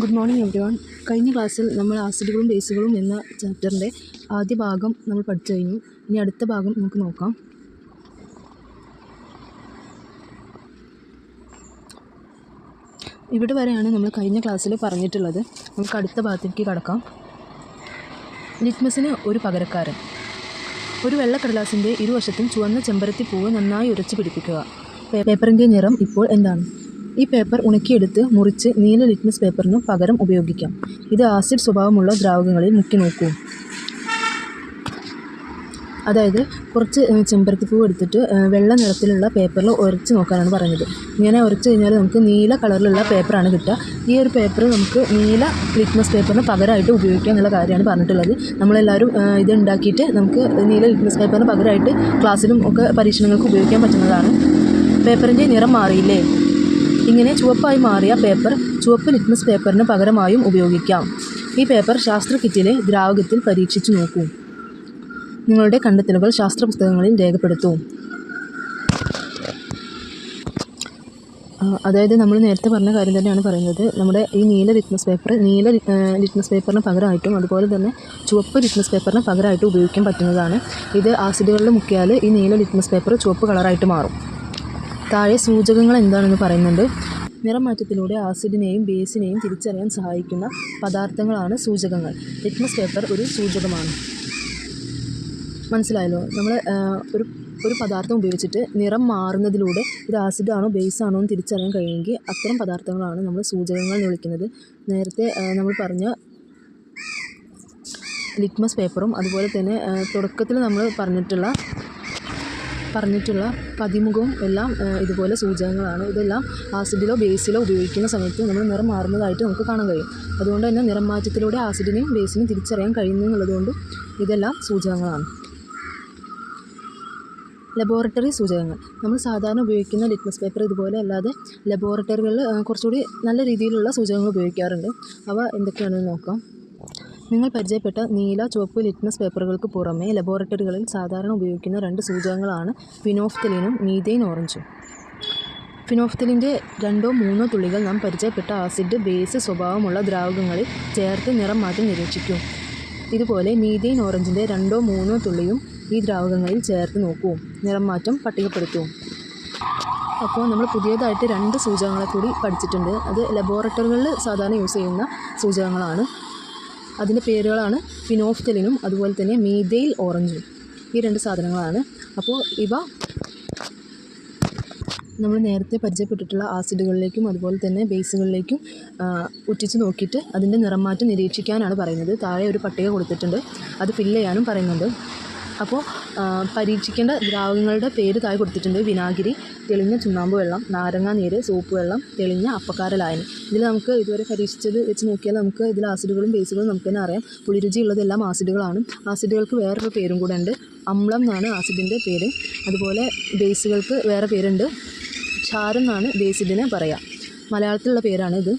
Good morning every one കഴിഞ്ഞ ക്ലാസ്സിൽ നമ്മൾ ആസിഡുകളും ബേസുകളും എന്ന ചാപ്റ്ററിന്റെ ആദ്യ ഭാഗം നമ്മൾ പഠിച്ചു കഴിഞ്ഞു. ഇനി അടുത്ത ഭാഗം നമുക്ക് നോക്കാം. ഇവിടെ വരെയാണ് നമ്മൾ കഴിഞ്ഞ ക്ലാസ്സിൽ പറഞ്ഞിട്ടുള്ളത്. നമുക്ക് അടുത്ത ഭാഗത്തേക്ക് കടക്കാം. ലിറ്റ്മസിന് ഒരു പകരക്കാരൻ. ഒരു വെള്ളക്കടലാസിന്റെ ഇരുവശത്തും ചുവന്ന ചെമ്പരത്തി പൂവ് നന്നായി ഉരച്ചു പിടിപ്പിക്കുക. പേപ്പറിന്റെ നിറം ഇപ്പോൾ എന്താണ്? ഈ പേപ്പർ ഉണക്കിയെടുത്ത് മുറിച്ച് നീല ലിറ്റ്മസ് പേപ്പറിന് പകരം ഉപയോഗിക്കാം. ഇത് ആസിഡ് സ്വഭാവമുള്ള ദ്രാവകങ്ങളിൽ മുക്കി നോക്കൂ. അതായത് കുറച്ച് ചെമ്പരത്തി ചെമ്പരത്തിപ്പൂ എടുത്തിട്ട് വെള്ള നിറത്തിലുള്ള പേപ്പറിൽ ഉരച്ച് നോക്കാനാണ് പറഞ്ഞത് ഇങ്ങനെ ഉരച്ച് കഴിഞ്ഞാൽ നമുക്ക് നീല കളറിലുള്ള പേപ്പറാണ് കിട്ടുക. ഈ ഒരു പേപ്പർ നമുക്ക് നീല ലിറ്റ്മസ് പേപ്പറിന് പകരമായിട്ട് ഉപയോഗിക്കുക എന്നുള്ള കാര്യമാണ് പറഞ്ഞിട്ടുള്ളത്. നമ്മളെല്ലാവരും ഇത് ഉണ്ടാക്കിയിട്ട് നമുക്ക് നീല ലിറ്റ്മസ് പേപ്പറിന് പകരമായിട്ട് ക്ലാസ്സിലും ഒക്കെ പരീക്ഷണങ്ങൾക്ക് ഉപയോഗിക്കാൻ പറ്റുന്നതാണ്. പേപ്പറിന്റെ നിറം മാറിയില്ലേ? ഇങ്ങനെ ചുവപ്പായി മാറിയ പേപ്പർ ചുവപ്പ് ലിറ്റ്മസ് പേപ്പറിന് പകരമായും ഉപയോഗിക്കാം. ഈ പേപ്പർ ശാസ്ത്ര കിറ്റിലെ ദ്രാവകത്തിൽ പരീക്ഷിച്ചു നോക്കൂ. നിങ്ങളുടെ കണ്ടെത്തലുകൾ ശാസ്ത്ര പുസ്തകങ്ങളിൽ രേഖപ്പെടുത്തൂ അതായത് നമ്മൾ നേരത്തെ പറഞ്ഞ കാര്യം തന്നെയാണ് പറയുന്നത്. നമ്മുടെ ഈ നീല ലിറ്റ്മസ് പേപ്പർ നീല ലിറ്റ്മസ് പേപ്പറിന് പകരമായിട്ടും അതുപോലെ തന്നെ ചുവപ്പ് ലിറ്റ്മസ് പേപ്പറിന് പകരമായിട്ടും ഉപയോഗിക്കാൻ പറ്റുന്നതാണ്. ഇത് ആസിഡുകളിൽ മുക്കിയാൽ ഈ നീല ലിറ്റ്മസ് പേപ്പർ ചുവപ്പ് കളറായിട്ട് മാറും. താഴെ സൂചകങ്ങൾ എന്താണെന്ന് പറയുന്നുണ്ട്. നിറമാറ്റത്തിലൂടെ ആസിഡിനെയും ബേസിനെയും തിരിച്ചറിയാൻ സഹായിക്കുന്ന പദാർത്ഥങ്ങളാണ് സൂചകങ്ങൾ. ലിറ്റ്മസ് പേപ്പർ ഒരു സൂചകമാണ്. മനസ്സിലായല്ലോ? നമ്മൾ ഒരു ഒരു പദാർത്ഥം ഉപയോഗിച്ചിട്ട് നിറം മാറുന്നതിലൂടെ ഇത് ആസിഡാണോ ബേസ് ആണോ എന്ന് തിരിച്ചറിയാൻ കഴിയുമെങ്കിൽ അത്തരം പദാർത്ഥങ്ങളാണ് നമ്മൾ സൂചകങ്ങൾ എന്ന് വിളിക്കുന്നത്. നേരത്തെ നമ്മൾ പറഞ്ഞ ലിറ്റ്മസ് പേപ്പറും അതുപോലെ തന്നെ തുടക്കത്തിൽ നമ്മൾ പറഞ്ഞിട്ടുള്ള പറഞ്ഞിട്ടുള്ള പതിമുഖവും എല്ലാം ഇതുപോലെ സൂചകങ്ങളാണ്. ഇതെല്ലാം ആസിഡിലോ ബേസിലോ ഉപയോഗിക്കുന്ന സമയത്ത് നമ്മൾ നിറം മാറുന്നതായിട്ട് നമുക്ക് കാണാൻ കഴിയും. അതുകൊണ്ട് തന്നെ നിറം മാറ്റത്തിലൂടെ ആസിഡിനെയും ബേസിനെയും തിരിച്ചറിയാൻ കഴിയുന്നു എന്നുള്ളതുകൊണ്ട് ഇതെല്ലാം സൂചകങ്ങളാണ്. ലബോറട്ടറി സൂചകങ്ങൾ. നമ്മൾ സാധാരണ ഉപയോഗിക്കുന്ന ലിറ്റ്മസ് പേപ്പർ ഇതുപോലെ അല്ലാതെ ലബോറട്ടറികളിൽ കുറച്ചുകൂടി നല്ല രീതിയിലുള്ള സൂചകങ്ങൾ ഉപയോഗിക്കാറുണ്ട്. അവ എന്തൊക്കെയാണെന്ന് നോക്കാം. നിങ്ങൾ പരിചയപ്പെട്ട നീല ചുവപ്പ് ലിറ്റ്മസ് പേപ്പറുകൾക്ക് പുറമേ ലബോറട്ടറികളിൽ സാധാരണ ഉപയോഗിക്കുന്ന രണ്ട് സൂചകങ്ങളാണ് ഫിനോഫ്തലിനും മീതെയിൻ ഓറഞ്ചും. ഫിനോഫ്തലിന്റെ രണ്ടോ മൂന്നോ തുള്ളികൾ നാം പരിചയപ്പെട്ട ആസിഡ് ബേസ് സ്വഭാവമുള്ള ദ്രാവകങ്ങളിൽ ചേർത്ത് നിറം മാറ്റം നിരീക്ഷിക്കും. ഇതുപോലെ മീതെയിൻ ഓറഞ്ചിന്റെ രണ്ടോ മൂന്നോ തുള്ളിയും ഈ ദ്രാവകങ്ങളിൽ ചേർത്ത് നോക്കൂ നിറം മാറ്റം പട്ടികപ്പെടുത്തൂ. അപ്പോൾ നമ്മൾ പുതിയതായിട്ട് രണ്ട് സൂചകങ്ങളെ കൂടി പഠിച്ചിട്ടുണ്ട്. അത് ലബോറട്ടറികളിൽ സാധാരണ യൂസ് ചെയ്യുന്ന സൂചകങ്ങളാണ്. അതിന്റെ പേരുകളാണ് ഫിനോഫ്തലിനും അതുപോലെ തന്നെ മീതെയിൽ ഓറഞ്ചും. ഈ രണ്ട് സാധനങ്ങളാണ്. അപ്പോൾ ഇവ നമ്മൾ നേരത്തെ പരിചയപ്പെട്ടിട്ടുള്ള ആസിഡുകളിലേക്കും അതുപോലെ തന്നെ ബേസുകളിലേക്കും ഉറ്റിച്ച് നോക്കിയിട്ട് അതിന്റെ നിറം മാറ്റം നിരീക്ഷിക്കാനാണ് പറയുന്നത്. താഴെ ഒരു പട്ടിക കൊടുത്തിട്ടുണ്ട്. അത് ഫില്ല് ചെയ്യാനും പറയുന്നുണ്ട്. അപ്പോൾ പരീക്ഷിക്കേണ്ട ദ്രാവകങ്ങളുടെ പേര് താഴെ കൊടുത്തിട്ടുണ്ട്. വിനാഗിരി തെളിഞ്ഞ ചുണ്ണാമ്പ് വെള്ളം നാരങ്ങാ നീര് സോപ്പ് വെള്ളം തെളിഞ്ഞ അപ്പക്കാര ലായനി. ഇതിൽ നമുക്ക് ഇതുവരെ പരീക്ഷിച്ചത് വെച്ച് നോക്കിയാൽ നമുക്ക് ഇതിൽ ആസിഡുകളും ബേസുകളും നമുക്ക് തന്നെ അറിയാം. പുളിരുചി ഉള്ളതെല്ലാം ആസിഡുകളാണ്. ആസിഡുകൾക്ക് വേറൊരു പേരും കൂടെ ഉണ്ട്. അമ്ലം എന്നാണ് ആസിഡിന്റെ പേര്. അതുപോലെ ബേസുകൾക്ക് വേറെ പേരുണ്ട്. ക്ഷാരം എന്നാണ് ബേസിഡിനെ പറയുക മലയാളത്തിലുള്ള പേരാണ് ഇത്.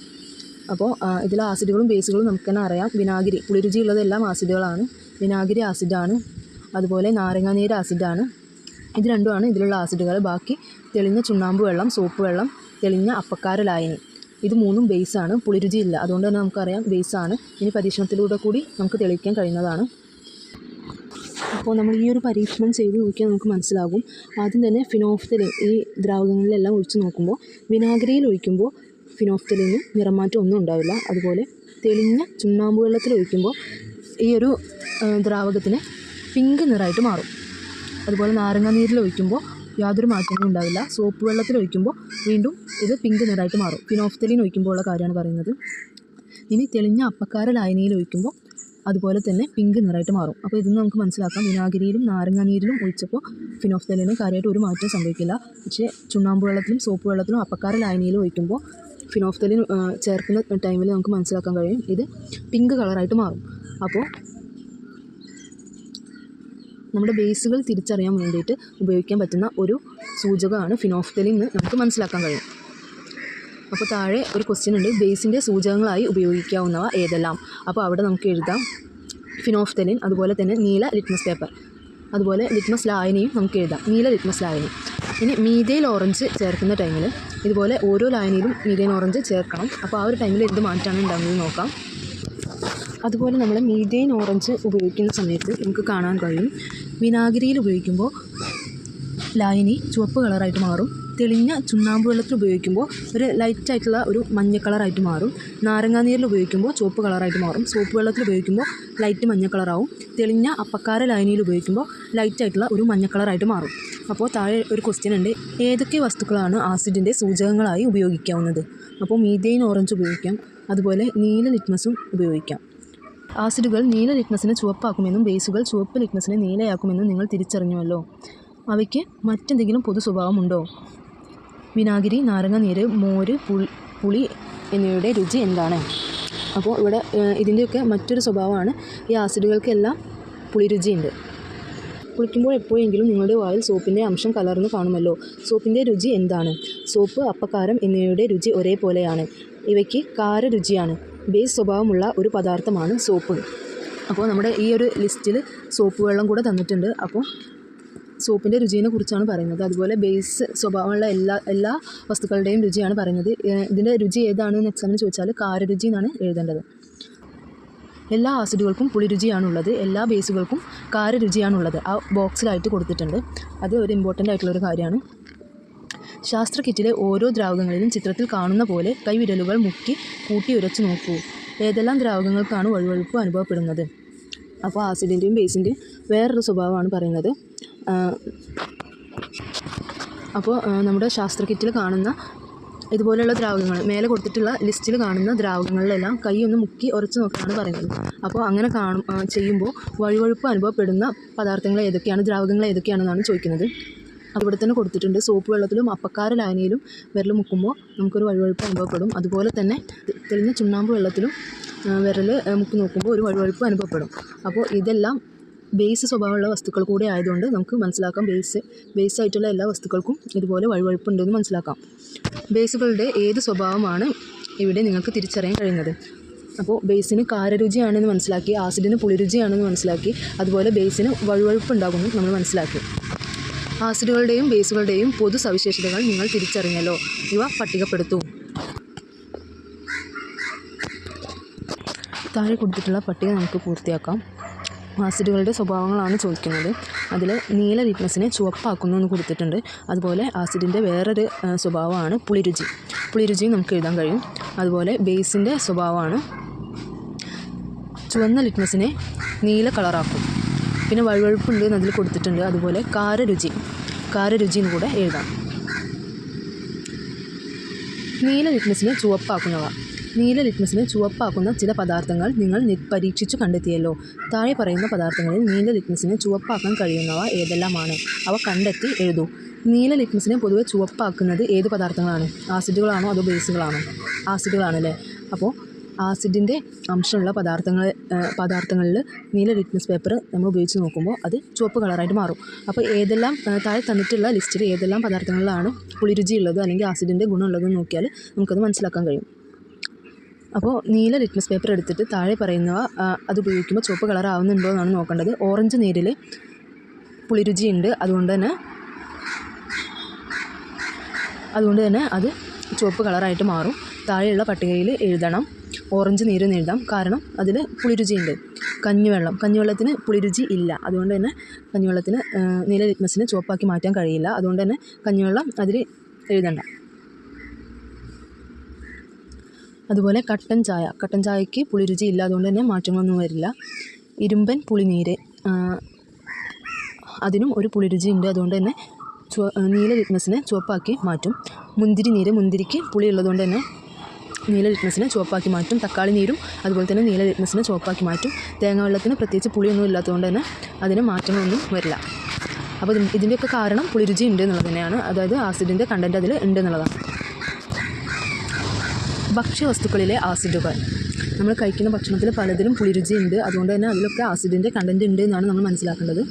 അപ്പോൾ ഇതിൽ ആസിഡുകളും ബേസുകളും നമുക്ക് തന്നെ അറിയാം. വിനാഗിരി പുളിരുചി ഉള്ളതെല്ലാം ആസിഡുകളാണ്. വിനാഗിരി ആസിഡാണ്. അതുപോലെ നാരങ്ങാനീര് ആസിഡാണ് ഇത് രണ്ടുമാണ് ഇതിലുള്ള ആസിഡുകൾ ബാക്കി തെളിഞ്ഞ ചുണ്ണാമ്പ് വെള്ളം സോപ്പ് വെള്ളം തെളിഞ്ഞ അപ്പക്കാര ലായനി. ഇത് മൂന്നും ബേസാണ് പുളിരുചിയില്ല. അതുകൊണ്ട് തന്നെ നമുക്കറിയാം ബേസാണ് ഇനി പരീക്ഷണത്തിലൂടെ കൂടി നമുക്ക് തെളിയിക്കാൻ കഴിയുന്നതാണ്. അപ്പോൾ നമ്മൾ ഈ ഒരു പരീക്ഷണം ചെയ്ത് നോക്കിയാൽ നമുക്ക് മനസ്സിലാകും. ആദ്യം തന്നെ ഫിനോഫ്തലിൻ ഈ ദ്രാവകങ്ങളിലെല്ലാം ഒഴിച്ച് നോക്കുമ്പോൾ വിനാഗിരിയിൽ ഒഴിക്കുമ്പോൾ ഫിനോഫ്തലിന് നിറമാറ്റം ഒന്നും ഉണ്ടാവില്ല. അതുപോലെ തെളിഞ്ഞ ചുണ്ണാമ്പ് വെള്ളത്തിൽ ഒഴിക്കുമ്പോൾ ഈ ഒരു ദ്രാവകത്തിന് പിങ്ക് നിറമായിട്ട് മാറും. അതുപോലെ നാരങ്ങ നീരിൽ ഒഴിക്കുമ്പോൾ യാതൊരു മാറ്റങ്ങളും ഉണ്ടാവില്ല. സോപ്പ് വെള്ളത്തിൽ ഒഴിക്കുമ്പോൾ വീണ്ടും ഇത് പിങ്ക് നിറമായിട്ട് മാറും. ഫിനോഫ്തലിൻ ഒഴിക്കുമ്പോൾ ഉള്ള കാര്യമാണ് പറയുന്നത്. ഇനി തെളിഞ്ഞ അപ്പക്കാര ലായനിയിൽ ഒഴിക്കുമ്പോൾ അതുപോലെ തന്നെ പിങ്ക് നിറമായിട്ട് മാറും. അപ്പോൾ ഇതിൽ നമുക്ക് മനസ്സിലാക്കാം. വിനാഗിരിയിലും നാരങ്ങ നീരിലും ഒഴിച്ചപ്പോൾ ഫിനോഫ്തലിന് കാര്യമായിട്ട് ഒരു മാറ്റം സംഭവിക്കില്ല. പക്ഷേ ചുണ്ണാമ്പ് വെള്ളത്തിലും സോപ്പ് വെള്ളത്തിലും അപ്പക്കാര ലായനിയിലും ഒഴിക്കുമ്പോൾ ഫിനോഫ്തലിൻ ചേർക്കുന്ന ടൈമിൽ നമുക്ക് മനസ്സിലാക്കാൻ കഴിയും. ഇത് പിങ്ക് കളറായിട്ട് മാറും. അപ്പോൾ നമ്മുടെ ബേസുകൾ തിരിച്ചറിയാൻ വേണ്ടിയിട്ട് ഉപയോഗിക്കാൻ പറ്റുന്ന ഒരു സൂചകമാണ് ഫിനോഫ്തലിൻ എന്ന് നമുക്ക് മനസ്സിലാക്കാൻ കഴിയും. അപ്പോൾ താഴെ ഒരു ക്വസ്റ്റ്യൻ ഉണ്ട്. ബേസിന്റെ സൂചകങ്ങളായി ഉപയോഗിക്കാവുന്നവ ഏതെല്ലാം? അപ്പോൾ അവിടെ നമുക്ക് എഴുതാം. ഫിനോഫ്തലിൻ അതുപോലെ തന്നെ നീല ലിറ്റ്മസ് പേപ്പർ. അതുപോലെ ലിറ്റ്മസ് ലായനിയും നമുക്ക് എഴുതാം. നീല ലിറ്റ്മസ് ലായനി. ഇനി മീതയിൽ ഓറഞ്ച് ചേർക്കുന്ന ടൈമിൽ ഇതുപോലെ ഓരോ ലായനിയിലും മീതയിൽ ഓറഞ്ച് ചേർക്കണം. അപ്പോൾ ആ ഒരു ടൈമിൽ എന്ത് മാറ്റമാണ് ഉണ്ടാകുന്നത് നോക്കാം. അതുപോലെ നമ്മൾ മീതേൻ ഓറഞ്ച് ഉപയോഗിക്കുന്ന സമയത്ത് നമുക്ക് കാണാൻ കഴിയും. വിനാഗിരിയിൽ ഉപയോഗിക്കുമ്പോൾ ലൈനി ചുവപ്പ് കളറായിട്ട് മാറും. തെളിഞ്ഞ ചുണ്ണാമ്പ് വെള്ളത്തിൽ ഉപയോഗിക്കുമ്പോൾ ഒരു ലൈറ്റായിട്ടുള്ള ഒരു മഞ്ഞ കളറായിട്ട് മാറും. നാരങ്ങാനീരിൽ ഉപയോഗിക്കുമ്പോൾ ചുവപ്പ് കളറായിട്ട് മാറും. സോപ്പ് വെള്ളത്തിൽ ഉപയോഗിക്കുമ്പോൾ ലൈറ്റ് മഞ്ഞ കളറാവും തെളിഞ്ഞ അപ്പക്കാര ലായനിയിൽ ഉപയോഗിക്കുമ്പോൾ ലൈറ്റായിട്ടുള്ള ഒരു മഞ്ഞ കളറായിട്ട് മാറും. അപ്പോൾ താഴെ ഒരു ക്വസ്റ്റ്യൻ ഉണ്ട്. ഏതൊക്കെ വസ്തുക്കളാണ് ആസിഡിന്റെ സൂചകങ്ങളായി ഉപയോഗിക്കാവുന്നത്? അപ്പോൾ മീതേൻ ഓറഞ്ച് ഉപയോഗിക്കാം. അതുപോലെ നീല ലിറ്റ്മസും ഉപയോഗിക്കാം. ആസിഡുകൾ നീല ലിറ്റ്മസിനെ ചുവപ്പാക്കുമെന്നും ബേസുകൾ ചുവപ്പ് ലിറ്റ്മസിനെ നീലയാക്കുമെന്നും നിങ്ങൾ തിരിച്ചറിഞ്ഞുവല്ലോ. അവയ്ക്ക് മറ്റെന്തെങ്കിലും പൊതു സ്വഭാവമുണ്ടോ? വിനാഗിരി നാരങ്ങ നീര് മോര് പുളി പുളി എന്നിവയുടെ രുചി എന്താണ്? അപ്പോൾ ഇവിടെ ഇതിന്റെയൊക്കെ മറ്റൊരു സ്വഭാവമാണ് ഈ ആസിഡുകൾക്കെല്ലാം പുളി രുചിയുണ്ട്. കുളിക്കുമ്പോൾ എപ്പോഴെങ്കിലും നിങ്ങളുടെ വായിൽ സോപ്പിന്റെ അംശം കലർന്ന് കാണുമല്ലോ. സോപ്പിന്റെ രുചി എന്താണ്? സോപ്പ് അപ്പക്കാരം എന്നിവയുടെ രുചി ഒരേപോലെയാണ്. ഇവയ്ക്ക് കാരരുചിയാണ്. ബേസ് സ്വഭാവമുള്ള ഒരു പദാർത്ഥമാണ് സോപ്പ് അപ്പോൾ നമ്മുടെ ഈ ഒരു ലിസ്റ്റിൽ സോപ്പ് വെള്ളം കൂടെ തന്നിട്ടുണ്ട്. അപ്പോൾ സോപ്പിന്റെ രുചിയെ കുറിച്ചാണ് പറയുന്നത്. അതുപോലെ ബേസ് സ്വഭാവമുള്ള എല്ലാ എല്ലാ വസ്തുക്കളുടെയും രുചിയാണ് പറയുന്നത്. ഇതിന്റെ രുചി ഏതാണെന്ന് എക്സാമിന് ചോദിച്ചാൽ കാരരുചി എന്നാണ് എഴുതേണ്ടത്. എല്ലാ ആസിഡുകൾക്കും പുളിരുചിയാണുള്ളത്. എല്ലാ ബേസുകൾക്കും കാരരുചിയാണുള്ളത്. ആ ബോക്സിലായിട്ട് കൊടുത്തിട്ടുണ്ട്. അത് ഒരു ഇമ്പോർട്ടന്റ് ആയിട്ടുള്ളൊരു കാര്യമാണ്. ശാസ്ത്ര കിറ്റിലെ ഓരോ ദ്രാവകങ്ങളിലും ചിത്രത്തിൽ കാണുന്ന പോലെ കൈവിരലുകൾ മുക്കി കൂട്ടി ഉരച്ചു നോക്കൂ. ഏതെല്ലാം ദ്രാവകങ്ങൾക്കാണ് വഴുവഴുപ്പ് അനുഭവപ്പെടുന്നത്? അപ്പോൾ ആസിഡിന്റെയും ബേസിന്റെയും വേറൊരു സ്വഭാവമാണ് പറയുന്നത്. അപ്പോൾ നമ്മുടെ ശാസ്ത്ര കിറ്റിൽ കാണുന്ന ഇതുപോലെയുള്ള ദ്രാവകങ്ങൾ മേലെ കൊടുത്തിട്ടുള്ള ലിസ്റ്റിൽ കാണുന്ന ദ്രാവകങ്ങളിലെല്ലാം കൈ ഒന്ന് മുക്കി ഉറച്ചു നോക്കാനാണ് പറയുന്നത്. അപ്പോൾ അങ്ങനെ കാണും ചെയ്യുമ്പോൾ വഴുവഴുപ്പ് അനുഭവപ്പെടുന്ന പദാർത്ഥങ്ങൾ ഏതൊക്കെയാണ് ദ്രാവകങ്ങൾ ഏതൊക്കെയാണെന്നാണ് ചോദിക്കുന്നത്. അവിടെ തന്നെ കൊടുത്തിട്ടുണ്ട്. സോപ്പ് വെള്ളത്തിലും അപ്പക്കാര ലായനയിലും വിരൽ മുക്കുമ്പോൾ നമുക്കൊരു വഴുവഴുപ്പ് അനുഭവപ്പെടും. അതുപോലെ തന്നെ തെളിഞ്ഞ ചുണ്ണാമ്പ് വെള്ളത്തിലും വിരൽ മുക്കി നോക്കുമ്പോൾ ഒരു വഴുവഴുപ്പ് അനുഭവപ്പെടും. അപ്പോൾ ഇതെല്ലാം ബേസ് സ്വഭാവമുള്ള വസ്തുക്കൾ കൂടെ ആയതുകൊണ്ട് നമുക്ക് മനസ്സിലാക്കാം. ബേസ് ബേസ് ആയിട്ടുള്ള എല്ലാ വസ്തുക്കൾക്കും ഇതുപോലെ വഴുവഴുപ്പുണ്ടെന്ന് മനസ്സിലാക്കാം. ബേസുകളുടെ ഏത് സ്വഭാവമാണ് ഇവിടെ നിങ്ങൾക്ക് തിരിച്ചറിയാൻ കഴിയുന്നത്? അപ്പോൾ ബേസിന് കാരരുചിയാണെന്ന് മനസ്സിലാക്കി ആസിഡിന് പുളിരുചിയാണെന്ന് മനസ്സിലാക്കി അതുപോലെ ബേസിന് വഴുവഴുപ്പ് ഉണ്ടാകുമെന്ന് നമ്മൾ മനസ്സിലാക്കി. ആസിഡുകളുടെയും ബേസുകളുടെയും പൊതു സവിശേഷതകൾ നിങ്ങൾ തിരിച്ചറിഞ്ഞല്ലോ. ഇവ പട്ടികപ്പെടുത്തൂ. താഴെ കൊടുത്തിട്ടുള്ള പട്ടിക നമുക്ക് പൂർത്തിയാക്കാം. ആസിഡുകളുടെ സ്വഭാവങ്ങളാണ് ചോദിക്കുന്നത്. അതിൽ നീല വീക്ക്നെസ്സിനെ ചുവപ്പാക്കുന്നു എന്ന് കൊടുത്തിട്ടുണ്ട്. അതുപോലെ ആസിഡിന്റെ വേറൊരു സ്വഭാവമാണ് പുളിരുചി. പുളിരുചി നമുക്ക് എഴുതാൻ കഴിയും. അതുപോലെ ബേസിന്റെ സ്വഭാവമാണ് ചുവന്ന ലിറ്റ്നസിനെ നീല കളറാക്കും. പിന്നെ വഴുവഴുപ്പുണ്ട് അതിൽ കൊടുത്തിട്ടുണ്ട്. അതുപോലെ കാരരുചി. കാരരുചിയും കൂടെ എഴുതാം. നീല ലിറ്റ്മസിനെ ചുവപ്പാക്കുന്നവ. നീല ലിറ്റ്മസിനെ ചുവപ്പാക്കുന്ന ചില പദാർത്ഥങ്ങൾ നിങ്ങൾ പരീക്ഷിച്ചു കണ്ടെത്തിയല്ലോ. താഴെ പറയുന്ന പദാർത്ഥങ്ങളിൽ നീല ലിറ്റ്മസിനെ ചുവപ്പാക്കാൻ കഴിയുന്നവ ഏതെല്ലാമാണ്? അവ കണ്ടെത്തി എഴുതൂ. നീല ലിറ്റ്മസിനെ പൊതുവെ ചുവപ്പാക്കുന്നത് ഏത് പദാർത്ഥങ്ങളാണ്? ആസിഡുകളാണോ അതോ ബേസുകളാണോ? ആസിഡുകളാണല്ലേ? അപ്പോൾ ആസിഡിന്റെ അംശമുള്ള പദാർത്ഥങ്ങൾ പദാർത്ഥങ്ങളിൽ നീല ലിറ്റ്മസ് പേപ്പർ നമ്മൾ ഉപയോഗിച്ച് നോക്കുമ്പോൾ അത് ചുവപ്പ് കളറായിട്ട് മാറും. അപ്പോൾ ഏതെല്ലാം താഴെ തന്നിട്ടുള്ള ലിസ്റ്റിൽ ഏതെല്ലാം പദാർത്ഥങ്ങളിലാണ് പുളിരുചി ഉള്ളത് അല്ലെങ്കിൽ ആസിഡിന്റെ ഗുണമുള്ളതെന്ന് നോക്കിയാൽ നമുക്കത് മനസ്സിലാക്കാൻ കഴിയും. അപ്പോൾ നീല ലിറ്റ്മസ് പേപ്പർ എടുത്തിട്ട് താഴെ പറയുന്നവ അത് ഉപയോഗിക്കുമ്പോൾ ചുവപ്പ് കളർ ആവുന്നുണ്ടോ എന്നാണ് നോക്കേണ്ടത്. ഓറഞ്ച് നീരിൽ പുളിരുചിയുണ്ട് അതുകൊണ്ട് തന്നെ അതുകൊണ്ട് തന്നെ അത് ചുവപ്പ് കളറായിട്ട് മാറും. താഴെയുള്ള പട്ടികയിൽ എഴുതണം. ഓറഞ്ച് നീര് എഴുതാം. കാരണം അതിൽ പുളിരുചിയുണ്ട്. കഞ്ഞിവെള്ളം. കഞ്ഞിവെള്ളത്തിന് പുളിരുചി ഇല്ല. അതുകൊണ്ട് തന്നെ കഞ്ഞിവെള്ളത്തിന് നീല ലിറ്റ്മസിനെ ചുവപ്പാക്കി മാറ്റാൻ കഴിയില്ല. അതുകൊണ്ട് തന്നെ കഞ്ഞിവെള്ളം അതിൽ എഴുതണ്ട. അതുപോലെ കട്ടൻ ചായ. കട്ടൻ ചായയ്ക്ക് പുളിരുചി ഇല്ല. അതുകൊണ്ട് തന്നെ മാറ്റങ്ങളൊന്നും വരില്ല. ഇരുമ്പൻ പുളിനീര് അതിനും ഒരു പുളിരുചി ഉണ്ട് അതുകൊണ്ട് തന്നെ ചുവ നീല ലിറ്റ്മസിനെ ചുവപ്പാക്കി മാറ്റും. മുന്തിരി നീര് മുന്തിരിക്ക് പുളി ഉള്ളതുകൊണ്ട് തന്നെ നീല ലിറ്റ്മസിനെ ചുവപ്പാക്കി മാറ്റും തക്കാളി നീരും അതുപോലെ തന്നെ നീല ലിറ്റ്മസിനെ ചുവപ്പാക്കി മാറ്റും. തേങ്ങ വെള്ളത്തിന് പ്രത്യേകിച്ച് പുളിയൊന്നും ഇല്ലാത്തതുകൊണ്ട് തന്നെ അതിന് മാറ്റങ്ങളൊന്നും വരില്ല. അപ്പോൾ ഇതിൻ- ഇതിന്റെയൊക്കെ കാരണം പുളിരുചി ഉണ്ട് എന്നുള്ളത് തന്നെയാണ്. അതായത് ആസിഡിന്റെ കണ്ടന്റ് അതിൽ ഉണ്ട് എന്നുള്ളതാണ്. ഭക്ഷ്യവസ്തുക്കളിലെ ആസിഡുകൾ. നമ്മൾ കഴിക്കുന്ന ഭക്ഷണത്തിൽ പലതിലും പുളിരുചി ഉണ്ട്. അതുകൊണ്ട് തന്നെ അതിലൊക്കെ ആസിഡിന്റെ കണ്ടന്റ് ഉണ്ട് എന്നാണ് നമ്മൾ മനസ്സിലാക്കേണ്ടത്.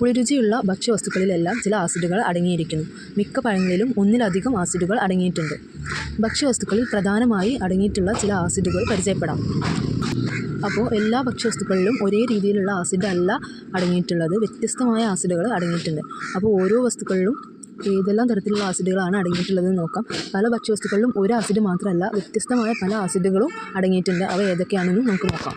പുളിരുചിയുള്ള ഭക്ഷ്യവസ്തുക്കളിലെല്ലാം ചില ആസിഡുകൾ അടങ്ങിയിരിക്കുന്നു. മിക്ക പഴങ്ങളിലും ഒന്നിലധികം ആസിഡുകൾ അടങ്ങിയിട്ടുണ്ട്. ഭക്ഷ്യവസ്തുക്കളിൽ പ്രധാനമായി അടങ്ങിയിട്ടുള്ള ചില ആസിഡുകൾ പരിചയപ്പെടാം. അപ്പോൾ എല്ലാ ഭക്ഷ്യവസ്തുക്കളിലും ഒരേ രീതിയിലുള്ള ആസിഡ് അല്ല അടങ്ങിയിട്ടുള്ളത്. വ്യത്യസ്തമായ ആസിഡുകൾ അടങ്ങിയിട്ടുണ്ട്. അപ്പോൾ ഓരോ വസ്തുക്കളിലും ഏതെല്ലാം തരത്തിലുള്ള ആസിഡുകളാണ് അടങ്ങിയിട്ടുള്ളതെന്ന് നോക്കാം. പല ഭക്ഷ്യവസ്തുക്കളിലും ഒരു ആസിഡ് മാത്രമല്ല വ്യത്യസ്തമായ പല ആസിഡുകളും അടങ്ങിയിട്ടുണ്ട്. അവ ഏതൊക്കെയാണെന്നും നമുക്ക് നോക്കാം.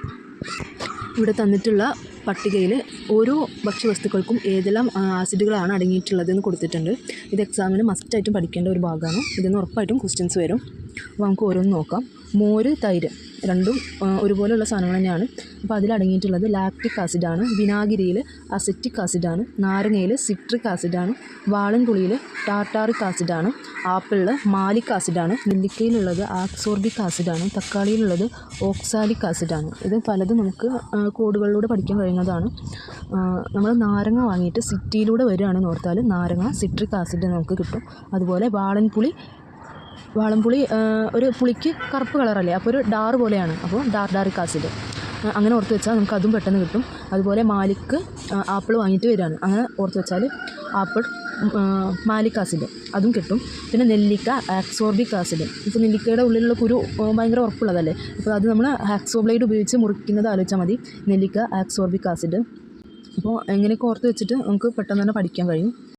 ഇവിടെ തന്നിട്ടുള്ള പട്ടികയിൽ ഓരോ ഭക്ഷ്യവസ്തുക്കൾക്കും ഏതെല്ലാം ആസിഡുകളാണ് അടങ്ങിയിട്ടുള്ളതെന്ന് കൊടുത്തിട്ടുണ്ട്. ഇത് എക്സാമിന് മസ്റ്റായിട്ടും പഠിക്കേണ്ട ഒരു ഭാഗമാണ്. ഇതിന് ഉറപ്പായിട്ടും ക്വസ്റ്റ്യൻസ് വരും. അപ്പോൾ നമുക്ക് ഓരോന്ന് നോക്കാം. മോര് തൈര്. രണ്ടും ഒരുപോലെയുള്ള സാധനങ്ങൾ തന്നെയാണ്. അപ്പോൾ അതിലടങ്ങിയിട്ടുള്ളത് ലാക്റ്റിക് ആസിഡാണ് വിനാഗിരിയിൽ അസറ്റിക് ആസിഡാണ് നാരങ്ങയിൽ സിട്രിക് ആസിഡാണ് വാളൻകുളിയിൽ ടാർട്ടാറിക് ആസിഡാണ് ആപ്പിളിൽ മാലിക് ആസിഡാണ് നെല്ലിക്കയിലുള്ളത് ആക്സോർബിക് ആസിഡാണ് തക്കാളിയിലുള്ളത് ഓക്സാലിക് ആസിഡാണ്. ഇത് പലതും നമുക്ക് കോഡുകളിലൂടെ പഠിക്കാൻ കഴിയുന്നതാണ്. നമ്മൾ നാരങ്ങ വാങ്ങിയിട്ട് സിറ്റിയിലൂടെ വരികയാണെന്ന് ഓർത്താൽ നാരങ്ങ സിട്രിക് ആസിഡ് നമുക്ക് കിട്ടും. അതുപോലെ വാളൻപുളി വാളൻപുളി ഒരു പുളിക്ക് കറുപ്പ് കളറല്ലേ? അപ്പോൾ ഒരു ഡാർ പോലെയാണ്. അപ്പോൾ ഡാർ ആസിഡ്. കാസിഡ് അങ്ങനെ ഓർത്ത് വെച്ചാൽ നമുക്ക് അതും പെട്ടെന്ന് കിട്ടും. അതുപോലെ മാലിക്ക് ആപ്പിൾ വാങ്ങിയിട്ട് വരികയാണ് അങ്ങനെ ഓർത്ത് വെച്ചാൽ ആപ്പിൾ മാലിക് ആസിഡ് അതും കിട്ടും. പിന്നെ നെല്ലിക്ക ആക്സോർബിക് ആസിഡ്. ഇപ്പോൾ നെല്ലിക്കയുടെ ഉള്ളിലുള്ള കുരു ഭയങ്കര ഉറപ്പുള്ളതല്ലേ? അപ്പോൾ അത് നമ്മൾ ആക്സോബ്ലൈഡ് ഉപയോഗിച്ച് മുറിക്കുന്നത് ആലോചിച്ചാൽ മതി. നെല്ലിക്ക ആക്സോർബിക് ആസിഡ്. അപ്പോൾ എങ്ങനെയൊക്കെ ഓർത്ത് വെച്ചിട്ട് നമുക്ക് പെട്ടെന്ന് തന്നെ പഠിക്കാൻ കഴിയും.